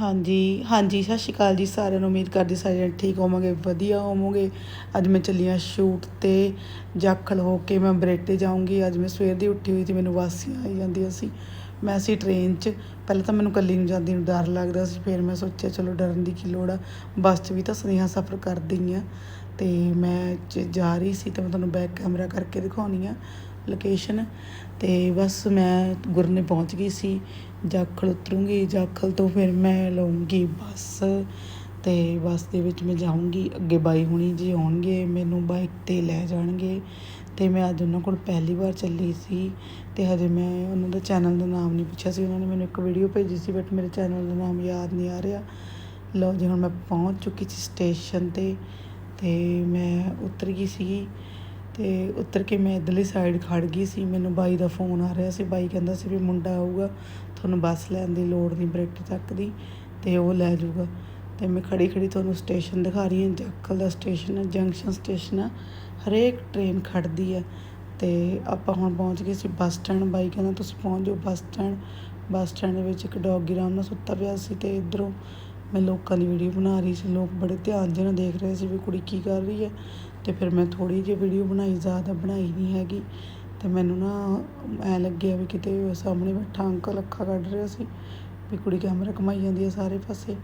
ਹਾਂਜੀ ਹਾਂਜੀ, ਸਤਿ ਸ਼੍ਰੀ ਅਕਾਲ ਜੀ ਸਾਰਿਆਂ ਨੂੰ, ਉਮੀਦ ਕਰਦੀ ਸਾਰੇ ਜਣੇ ਠੀਕ ਹੋਵੋਗੇ, ਵਧੀਆ ਹੋਵੋਗੇ। ਅੱਜ ਮੈਂ ਚੱਲੀ ਹਾਂ ਸ਼ੂਟ ਤੇ ਜਾਖਲ ਹੋ ਕੇ ਮੈਂ ਬਰੇਟੇ ਜਾਊਂਗੀ। ਅੱਜ ਮੈਂ ਸਵੇਰ ਦੀ ਉੱਠੀ ਹੋਈ ਤੇ ਮੈਨੂੰ ਵਾਸੀਆਂ ਆਈ ਜਾਂਦੀਆਂ ਸੀ। ਮੈਂ ਸੀ ਟ੍ਰੇਨ 'ਚ, ਪਹਿਲਾਂ ਤਾਂ ਮੈਨੂੰ ਕੱਲੀ ਨੂੰ ਜਾਂਦੀ ਨੂੰ ਡਰ ਲੱਗਦਾ ਸੀ, ਫਿਰ ਮੈਂ ਸੋਚਿਆ ਚਲੋ ਡਰਨ ਦੀ ਕੀ ਲੋੜ ਆ। ਬੱਸ 'ਚ ਵੀ ਤਾਂ ਸੁਨੇਹਾ ਸਫ਼ਰ ਕਰਦੀ ਆ ਤੇ ਮੈਂ ਚ- ਜਾ ਰਹੀ ਸੀ ਤੇ ਮੈਂ ਤੁਹਾਨੂੰ ਬੈਕ ਕੈਮਰਾ ਕਰਕੇ ਦਿਖਾਉਣੀ ਆ। ਲੋਕੇਸ਼ਨ ਤੇ ਬਸ ਮੈਂ ਗੁਰਨੇ ਪਹੁੰਚ ਗਈ ਸੀ। ਜਾਖਲ ਉਤਰੂੰਗੀ ਜਾਖਲ ਤੋਂ ਫਿਰ ਮੈਂ ਲਊਂਗੀ ਬੱਸ। ਤੇ ਬੱਸ ਦੇ ਵਿੱਚ ਮੈਂ ਜਾਊਂਗੀ, ਅੱਗੇ ਬਾਈ ਹੁਣੀ ਜੀ ਆਉਣਗੇ, ਮੈਨੂੰ ਬਾਈਕ ਤੇ ਲੈ ਜਾਣਗੇ। ਤੇ ਮੈਂ ਅੱਜ ਉਹਨਾਂ ਕੋਲ ਪਹਿਲੀ ਵਾਰ ਚੱਲੀ ਸੀ। ਤੇ ਹਜੇ ਮੈਂ ਉਹਨਾਂ ਦਾ ਚੈਨਲ ਦਾ ਨਾਮ ਨਹੀਂ ਪੁੱਛਿਆ ਸੀ। ਉਹਨਾਂ ਨੇ ਮੈਨੂੰ ਇੱਕ ਵੀਡੀਓ ਭੇਜੀ ਸੀ ਬਟ ਮੇਰੇ ਚੈਨਲ ਦਾ ਨਾਮ ਯਾਦ ਨਹੀਂ ਆ ਰਿਹਾ। ਲਓ ਜੀ, ਹੁਣ ਮੈਂ ਪਹੁੰਚ ਚੁੱਕੀ ਸੀ ਸਟੇਸ਼ਨ ਤੇ। ਤੇ ਮੈਂ ਉਤਰ ਗਈ ਸੀ ਤੇ ਉਤਰ ਕੇ ਮੈਂ ਇਧਰਲੀ ਸਾਈਡ ਖੜ ਗਈ ਸੀ, ਮੈਨੂੰ ਬਾਈ ਦਾ ਫੋਨ ਆ ਰਿਹਾ ਸੀ, ਬਾਈ ਕਹਿੰਦਾ ਸੀ ਵੀ ਮੁੰਡਾ ਆਊਗਾ, ਤੁਹਾਨੂੰ ਬੱਸ ਲੈਣ ਦੀ ਲੋੜ ਨਹੀਂ ਬਰੇਟੇ ਤੱਕ ਦੀ, ਤੇ ਉਹ ਲੈ ਜਾਊਗਾ। ਤੇ ਮੈਂ ਖੜੀ ਖੜੀ ਤੁਹਾਨੂੰ ਸਟੇਸ਼ਨ ਦਿਖਾ ਰਹੀ ਹਾਂ ਜਾਖਲ ਦਾ ਸਟੇਸ਼ਨ ਹੈ ਜੰਕਸ਼ਨ ਸਟੇਸ਼ਨ ਆ, ਹਰੇਕ ਟ੍ਰੇਨ ਖੜਦੀ ਹੈ ਤੇ ਆਪਾਂ ਹੁਣ ਪਹੁੰਚ ਗਏ ਸੀ ਬੱਸ ਸਟੈਂਡ, ਬਾਈ ਕਹਿੰਦਾ ਤੁਸੀਂ ਪਹੁੰਚ ਜਾਓ ਬੱਸ ਸਟੈਂਡ। ਬੱਸ ਸਟੈਂਡ ਦੇ ਵਿੱਚ ਇੱਕ ਡੌਗੀ ਆਰਾਮ ਨਾਲ ਸੁੱਤਾ ਪਿਆ ਸੀ ਤੇ ਇਧਰੋਂ ਮੈਂ ਲੋਕਾਂ ਦੀ ਵੀਡੀਓ ਬਣਾ ਰਹੀ ਸੀ, ਲੋਕ ਬੜੇ ਧਿਆਨ ਜਿਹੇ ਨਾਲ ਦੇਖ ਰਹੇ ਸੀ ਵੀ ਕੁੜੀ ਕੀ ਕਰ ਰਹੀ ਹੈ। ਅਤੇ ਫਿਰ ਮੈਂ ਥੋੜ੍ਹੀ ਜਿਹੀ ਵੀਡੀਓ ਬਣਾਈ, ਜ਼ਿਆਦਾ ਬਣਾਈ ਨਹੀਂ ਹੈਗੀ। ਅਤੇ ਮੈਨੂੰ ਨਾ ਐਂ ਲੱਗਿਆ ਵੀ ਕਿਤੇ ਸਾਹਮਣੇ ਬੈਠਾ ਅੰਕਲ, ਅੱਖਾਂ ਕੱਢ ਰਿਹਾ ਸੀ ਵੀ ਕੁੜੀ ਕੈਮਰਾ ਘੁਮਾਈ ਜਾਂਦੀ ਹੈ ਸਾਰੇ ਪਾਸੇ।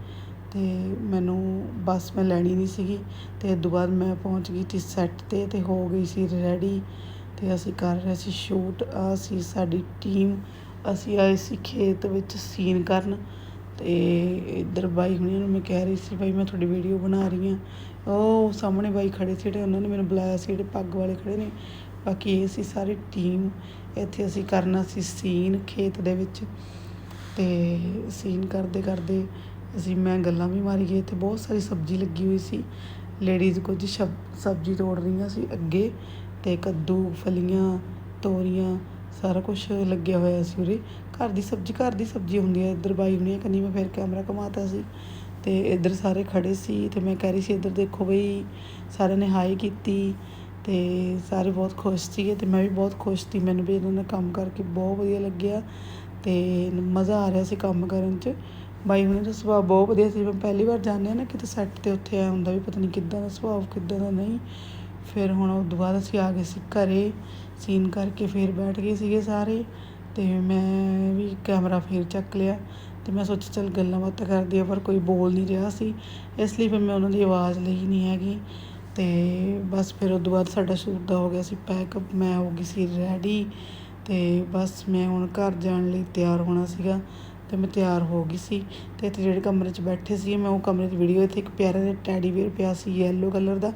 ਅਤੇ ਮੈਨੂੰ ਬੱਸ ਮੈਂ ਲੈਣੀ ਨਹੀਂ ਸੀਗੀ ਅਤੇ ਇਹ ਤੋਂ ਬਾਅਦ ਮੈਂ ਪਹੁੰਚ ਗਈ ਸੀ ਸੈੱਟ ਤੇ ਅਤੇ ਹੋ ਗਈ ਸੀ ਰੈਡੀ ਅਤੇ ਅਸੀਂ ਕਰ ਰਹੇ ਸੀ ਸ਼ੂਟ ਆ ਸੀ ਸਾਡੀ ਟੀਮ ਅਸੀਂ ਆਏ ਸੀ ਖੇਤ ਵਿੱਚ ਸੀਨ ਕਰਨ। ਅਤੇ ਇੱਧਰ ਬਾਈ ਹੁਣੀਆਂ ਨੂੰ ਮੈਂ ਕਹਿ ਰਹੀ ਸੀ, ਬਾਈ ਮੈਂ ਤੁਹਾਡੀ ਵੀਡੀਓ ਬਣਾ ਰਹੀ ਹਾਂ। ਉਹ ਸਾਹਮਣੇ ਬਾਈ ਖੜੇ ਸੀ ਜਿਹੜੇ ਉਹਨਾਂ ਨੇ ਮੈਨੂੰ ਬੁਲਾਇਆ ਸੀ, ਜਿਹੜੇ ਪੱਗ ਵਾਲੇ ਖੜੇ ਨੇ। ਬਾਕੀ ਇਹ ਸੀ ਸਾਰੀ ਟੀਮ ਇੱਥੇ ਅਸੀਂ ਕਰਨਾ ਸੀ ਸੀਨ ਖੇਤ ਦੇ ਵਿੱਚ। ਤੇ ਸੀਨ ਕਰਦੇ ਕਰਦੇ ਅਸੀਂ ਮੈਂ ਗੱਲਾਂ ਵੀ ਮਾਰੀ ਗਏ ਤੇ ਬਹੁਤ ਸਾਰੀ ਸਬਜ਼ੀ ਲੱਗੀ ਹੋਈ ਸੀ। ਲੇਡੀਜ਼ ਕੁਝ ਸ਼ਬ- ਸਬਜ਼ੀ ਤੋੜ ਰਹੀਆਂ ਸੀ ਅੱਗੇ। ਤੇ ਕੱਦੂ, ਫਲੀਆਂ, ਤੋਰੀਆਂ ਸਾਰਾ ਕੁਝ ਲੱਗਿਆ ਹੋਇਆ ਸੀ ਉਰੇ। ਘਰ ਦੀ ਸਬਜ਼ੀ, ਘਰ ਦੀ ਸਬਜ਼ੀ ਹੁੰਦੀ ਹੈ, ਇੱਧਰ ਬਾਈ ਹੁਣੀ ਕੰਨੀ ਮੈਂ ਫਿਰ ਕੈਮਰਾ ਘਮਾਤਾ ਸੀ। ਤੇ ਇੱਧਰ ਸਾਰੇ ਖੜੇ ਸੀ ਤੇ ਮੈਂ ਕਹਿ ਰਹੀ ਸੀ, ਇੱਧਰ ਦੇਖੋ ਬਈ, ਸਾਰਿਆਂ ਨੇ ਹਾਈ ਕੀਤੀ ਤੇ ਸਾਰੇ ਬਹੁਤ ਖੁਸ਼ ਸੀਗੇ ਤੇ ਮੈਂ ਵੀ ਬਹੁਤ ਖੁਸ਼ ਸੀ। ਮੈਨੂੰ ਵੀ ਇਹਨਾਂ ਨਾਲ ਕੰਮ ਕਰਕੇ ਬਹੁਤ ਵਧੀਆ ਲੱਗਿਆ ਤੇ ਮਜ਼ਾ ਆ ਰਿਹਾ ਸੀ ਕੰਮ ਕਰਨ 'ਚ। ਬਾਈ ਹੁਣੇ ਦਾ ਸੁਭਾਅ ਬਹੁਤ ਵਧੀਆ ਸੀ। ਮੈਂ ਪਹਿਲੀ ਵਾਰ ਜਾਣਿਆ ਨਾ ਕਿਤੇ ਸੈੱਟ ਤੇ ਉੱਥੇ ਆਇਆ ਹੁੰਦਾ ਵੀ ਪਤਾ ਨਹੀਂ ਕਿੱਦਾਂ ਦਾ ਸੁਭਾਅ, ਕਿੱਦਾਂ ਦਾ ਨਹੀਂ। ਫਿਰ ਹੁਣ ਉਹ ਬਾਅਦ ਅਸੀਂ ਆ ਗਏ ਸੀ ਘਰੇ ਸੀਨ ਕਰਕੇ ਫਿਰ ਬੈਠ ਗਏ ਸੀਗੇ ਸਾਰੇ ਤੇ ਮੈਂ ਵੀ ਕੈਮਰਾ ਫਿਰ ਚੱਕ ਲਿਆ ਤੇ ਮੈਂ ਸੋਚਿਆ ਚੱਲ ਗੱਲਾਂ ਬਾਤਾਂ ਕਰਦੀ ਆ ਪਰ ਕੋਈ ਬੋਲ ਨਹੀਂ ਰਿਹਾ ਸੀ। ਇਸ ਲਈ ਫਿਰ ਮੈਂ ਉਹਨਾਂ ਦੀ ਆਵਾਜ਼ ਲਈ ਨਹੀਂ ਹੈਗੀ ਤੇ ਬਸ ਫਿਰ ਉਸ ਤੋਂ ਬਾਅਦ ਸਾਡਾ ਸ਼ੂਟ ਦਾ ਹੋ ਗਿਆ ਸੀ ਪੈਕਅਪ ਮੈਂ ਹੋ ਗਈ ਸੀ ਰੈਡੀ ਤੇ ਬਸ ਮੈਂ ਹੁਣ ਘਰ ਜਾਣ ਲਈ ਤਿਆਰ ਹੋਣਾ ਸੀਗਾ। ਅਤੇ ਮੈਂ ਤਿਆਰ ਹੋ ਗਈ ਸੀ ਅਤੇ ਇੱਥੇ ਜਿਹੜੇ ਕਮਰੇ 'ਚ ਬੈਠੇ ਸੀ ਮੈਂ ਉਹ ਕਮਰੇ 'ਚ ਵੀਡੀਓ ਇੱਥੇ ਇੱਕ ਪਿਆਰਾ ਜਿਹਾ ਟੈਡੀ ਬੀਅਰ ਪਿਆ ਸੀ ਯੈਲੋ ਕਲਰ ਦਾ।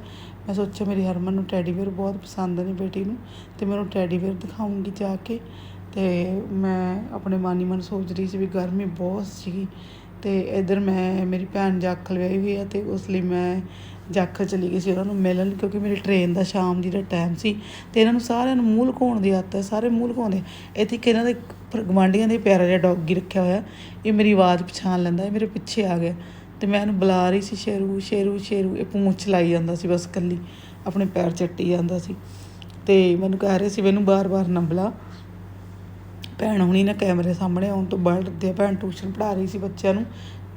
ਮੈਂ ਸੋਚਿਆ ਮੇਰੀ ਹਰਮਨ ਨੂੰ ਟੈਡੀ ਬੀਅਰ ਬਹੁਤ ਪਸੰਦ ਨੇ ਬੇਟੀ ਨੂੰ ਅਤੇ ਮੈਂ ਉਹਨੂੰ ਟੈਡੀ ਬੀਅਰ ਦਿਖਾਉਂਗੀ ਜਾ ਕੇ ਅਤੇ ਮੈਂ ਆਪਣੇ ਮਾਨੀ ਮਨ ਸੋਚ ਰਹੀ ਸੀ ਵੀ ਗਰਮੀ ਬਹੁਤ ਸੀਗੀ ਅਤੇ ਇਧਰ ਮੈਂ, ਮੇਰੀ ਭੈਣ ਜਾਖਲ ਵਿਆਹੀ ਹੋਈ ਆ ਅਤੇ ਉਸ ਲਈ ਮੈਂ ਜਾਖਲ ਚਲੀ ਗਈ ਸੀ ਉਹਨਾਂ ਨੂੰ ਮਿਲਣ ਕਿਉਂਕਿ ਮੇਰੀ ਟ੍ਰੇਨ ਦਾ ਸ਼ਾਮ ਦੀ ਦਾ ਟਾਈਮ ਸੀ ਅਤੇ ਇਹਨਾਂ ਨੂੰ ਸਾਰਿਆਂ ਨੂੰ ਮੂਲ ਲੁਕਾਉਣ ਦੀ ਆਦਤ ਹੈ, ਸਾਰੇ ਮੂਲ ਲੁਕਾਉਂਦੇ। ਇੱਥੇ ਇੱਕ ਇਹਨਾਂ ਦੇ ਪਰ ਗਵਾਂਢੀਆਂ ਦੇ ਪਿਆਰਾ ਜਿਹਾ ਡੌਗੀ ਰੱਖਿਆ ਹੋਇਆ। ਇਹ ਮੇਰੀ ਆਵਾਜ਼ ਪਛਾਣ ਲੈਂਦਾ, ਇਹ ਮੇਰੇ ਪਿੱਛੇ ਆ ਗਿਆ। ਤੇ ਮੈਂ ਇਹਨੂੰ ਬੁਲਾ ਰਹੀ ਸੀ, ਸ਼ੇਰੂ ਸ਼ੇਰੂ ਸ਼ੇਰੂ। ਇਹ ਪੂੰਛ ਲਾਈ ਜਾਂਦਾ ਸੀ ਬਸ ਕੱਲੀ ਆਪਣੇ ਪੈਰ ਚੱਟੀ ਜਾਂਦਾ ਸੀ। ਤੇ ਮੈਨੂੰ ਕਹਿ ਰਹੇ ਸੀ ਮੈਨੂੰ ਇਹਨੂੰ ਬਾਰ-ਬਾਰ ਨਾ ਬੁਲਾ। ਭੈਣ ਹੁਣੀ ਨਾ ਕੈਮਰੇ ਸਾਹਮਣੇ ਆਉਣ ਤੋਂ ਬਾਅਦ ਡਰਦੇ ਭੈਣ ਟਿਊਸ਼ਨ ਪੜ੍ਹਾ ਰਹੀ ਸੀ ਬੱਚਿਆਂ ਨੂੰ।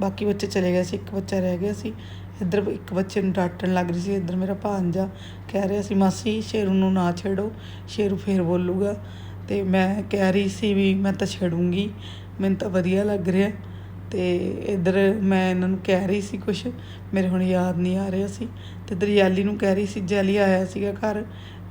ਬਾਕੀ ਬੱਚੇ ਚਲੇ ਗਏ ਸੀ, ਇੱਕ ਬੱਚਾ ਰਹਿ ਗਿਆ ਸੀ। ਇੱਧਰ ਇੱਕ ਬੱਚੇ ਨੂੰ ਡਾਂਟਣ ਲੱਗ ਰਹੀ ਸੀ, ਇੱਧਰ ਮੇਰਾ ਭਾਂਜਾ ਕਹਿ ਰਿਹਾ ਸੀ, ਮਾਸੀ, ਸ਼ੇਰੂ ਨੂੰ ਨਾ ਛੇੜੋ, ਸ਼ੇਰੂ ਫੇਰ ਬੋਲੂਗਾ। ਅਤੇ ਮੈਂ ਕਹਿ ਰਹੀ ਸੀ ਵੀ ਮੈਂ ਤਾਂ ਛੱਡੂੰਗੀ, ਮੈਨੂੰ ਤਾਂ ਵਧੀਆ ਲੱਗ ਰਿਹਾ। ਅਤੇ ਇੱਧਰ ਮੈਂ ਇਹਨਾਂ ਨੂੰ ਕਹਿ ਰਹੀ ਸੀ ਕੁਛ, ਮੇਰੇ ਹੁਣ ਯਾਦ ਨਹੀਂ ਆ ਰਿਹਾ ਸੀ। ਅਤੇ ਇੱਧਰ ਯਾਲੀ ਨੂੰ ਕਹਿ ਰਹੀ ਸੀ ਜੈਲੀ ਆਇਆ ਸੀਗਾ ਘਰ,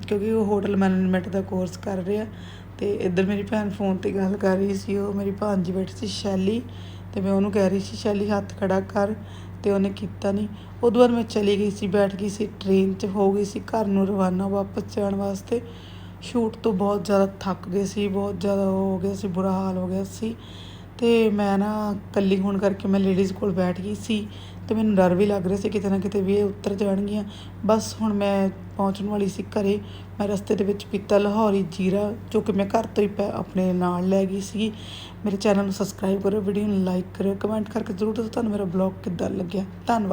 ਕਿਉਂਕਿ ਉਹ ਹੋਟਲ ਮੈਨੇਜਮੈਂਟ ਦਾ ਕੋਰਸ ਕਰ ਰਿਹਾ। ਅਤੇ ਇੱਧਰ ਮੇਰੀ ਭੈਣ ਫੋਨ ਤੇ ਗੱਲ ਕਰ ਰਹੀ ਸੀ, ਉਹ ਮੇਰੀ ਭਾਂਜੀ ਬੈਠੀ ਸੀ, ਸ਼ੈਲੀ। ਅਤੇ ਮੈਂ ਉਹਨੂੰ ਕਹਿ ਰਹੀ ਸੀ, ਸ਼ੈਲੀ ਹੱਥ ਖੜਾ ਕਰ ਅਤੇ ਉਹਨੇ ਕੀਤਾ ਨਹੀਂ। ਉਦੋਂ ਬਾਅਦ ਮੈਂ ਚਲੀ ਗਈ ਸੀ, ਬੈਠ ਗਈ ਸੀ ਟ੍ਰੇਨ 'ਚ ਹੋ ਗਈ ਸੀ, ਘਰ ਨੂੰ ਰਵਾਨਾ ਵਾਪਸ ਜਾਣ ਵਾਸਤੇ। ਸ਼ੂਟ ਤੋਂ ਬਹੁਤ ਜ਼ਿਆਦਾ ਥੱਕ ਗਏ ਸੀ, ਬਹੁਤ ਜ਼ਿਆਦਾ ਉਹ ਹੋ ਗਿਆ ਸੀ, ਬੁਰਾ ਹਾਲ ਹੋ ਗਿਆ ਸੀ। ਤੇ ਮੈਂ ਨਾ ਇਕੱਲੀ ਹੋਣ ਕਰਕੇ ਮੈਂ ਲੇਡੀਜ਼ ਕੋਲ ਬੈਠ ਗਈ ਸੀ ਤੇ ਮੈਨੂੰ ਡਰ ਵੀ ਲੱਗ ਰਿਹਾ ਸੀ ਕਿਤੇ ਨਾ ਕਿਤੇ ਵੀ ਇਹ ਉੱਤਰ ਜਾਣਗੀਆਂ। ਬਸ ਹੁਣ ਮੈਂ ਪਹੁੰਚਣ ਵਾਲੀ ਸੀ ਘਰੇ, ਮੈਂ ਰਸਤੇ ਦੇ ਵਿੱਚ ਪੀਤਾ ਲਾਹੌਰੀ ਜੀਰਾ, ਜੋ ਕਿ ਮੈਂ ਘਰ ਤੋਂ ਹੀ ਪੈ- ਆਪਣੇ ਨਾਲ ਲੈ ਗਈ ਸੀ ਮੇਰੇ ਚੈਨਲ ਨੂੰ ਸਬਸਕ੍ਰਾਈਬ ਕਰੋ ਵੀਡੀਓ ਨੂੰ ਲਾਈਕ ਕਰਿਓ ਕਮੈਂਟ ਕਰਕੇ ਜ਼ਰੂਰ ਦੱਸੋ ਤੁਹਾਨੂੰ ਮੇਰਾ ਬਲੌਗ ਕਿੱਦਾਂ ਲੱਗਿਆ। ਧੰਨਵਾਦ।